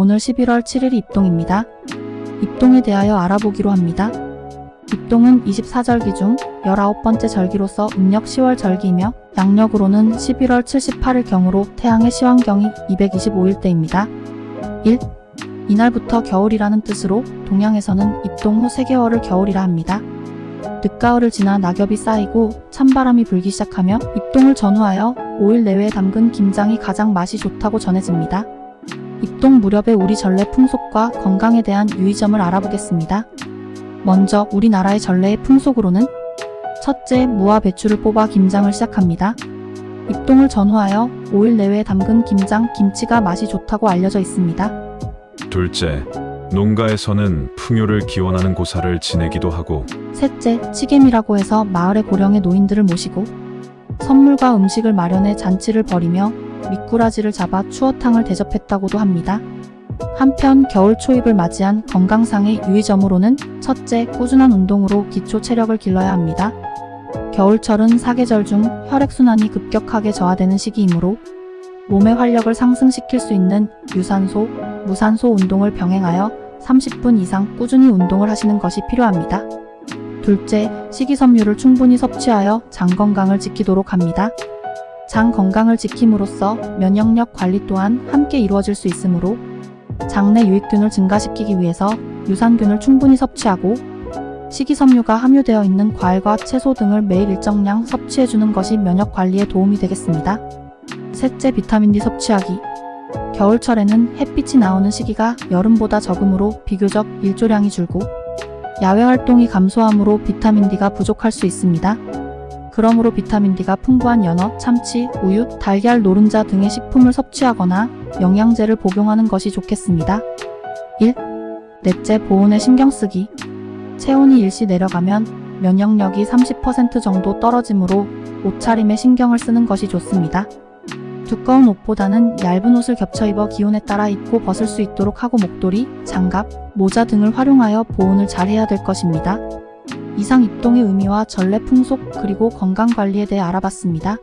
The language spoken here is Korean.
오늘 11월 7일 입동입니다. 입동에 대하여 알아보기로 합니다. 입동은 24절기 중 19번째 절기로서 음력 10월 절기이며 양력으로는 11월 78일 경으로 태양의 시황경이 225일 때입니다. 1. 이날부터 겨울이라는 뜻으로 동양에서는 입동 후 3개월을 겨울이라 합니다. 늦가을을 지나 낙엽이 쌓이고 찬바람이 불기 시작하며 입동을 전후하여 5일 내외에 담근 김장이 가장 맛이 좋다고 전해집니다. 입동 무렵의 우리 전래 풍속과 건강에 대한 유의점을 알아보겠습니다. 먼저 우리나라의 전래의 풍속으로는 첫째, 무와 배추를 뽑아 김장을 시작합니다. 입동을 전후하여 5일 내외에 담근 김장, 김치가 맛이 좋다고 알려져 있습니다. 둘째, 농가에서는 풍요를 기원하는 고사를 지내기도 하고 셋째, 치겜이라고 해서 마을의 고령의 노인들을 모시고 선물과 음식을 마련해 잔치를 벌이며 미꾸라지를 잡아 추어탕을 대접했다고도 합니다. 한편 겨울 초입을 맞이한 건강상의 유의점으로는 첫째, 꾸준한 운동으로 기초 체력을 길러야 합니다. 겨울철은 사계절 중 혈액순환이 급격하게 저하되는 시기이므로 몸의 활력을 상승시킬 수 있는 유산소, 무산소 운동을 병행하여 30분 이상 꾸준히 운동을 하시는 것이 필요합니다. 둘째, 식이섬유를 충분히 섭취하여 장 건강을 지키도록 합니다. 장 건강을 지킴으로써 면역력 관리 또한 함께 이루어질 수 있으므로 장내 유익균을 증가시키기 위해서 유산균을 충분히 섭취하고 식이섬유가 함유되어 있는 과일과 채소 등을 매일 일정량 섭취해주는 것이 면역 관리에 도움이 되겠습니다. 셋째, 비타민 D 섭취하기. 겨울철에는 햇빛이 나오는 시기가 여름보다 적으므로 비교적 일조량이 줄고 야외 활동이 감소하므로 비타민 D가 부족할 수 있습니다. 그러므로 비타민 D가 풍부한 연어, 참치, 우유, 달걀, 노른자 등의 식품을 섭취하거나 영양제를 복용하는 것이 좋겠습니다. 1. 넷째, 보온에 신경 쓰기. 체온이 일시 내려가면 면역력이 30% 정도 떨어지므로 옷차림에 신경을 쓰는 것이 좋습니다. 두꺼운 옷보다는 얇은 옷을 겹쳐 입어 기온에 따라 입고 벗을 수 있도록 하고 목도리, 장갑, 모자 등을 활용하여 보온을 잘 해야 될 것입니다. 이상 입동의 의미와 전래 풍속 그리고 건강 관리에 대해 알아봤습니다.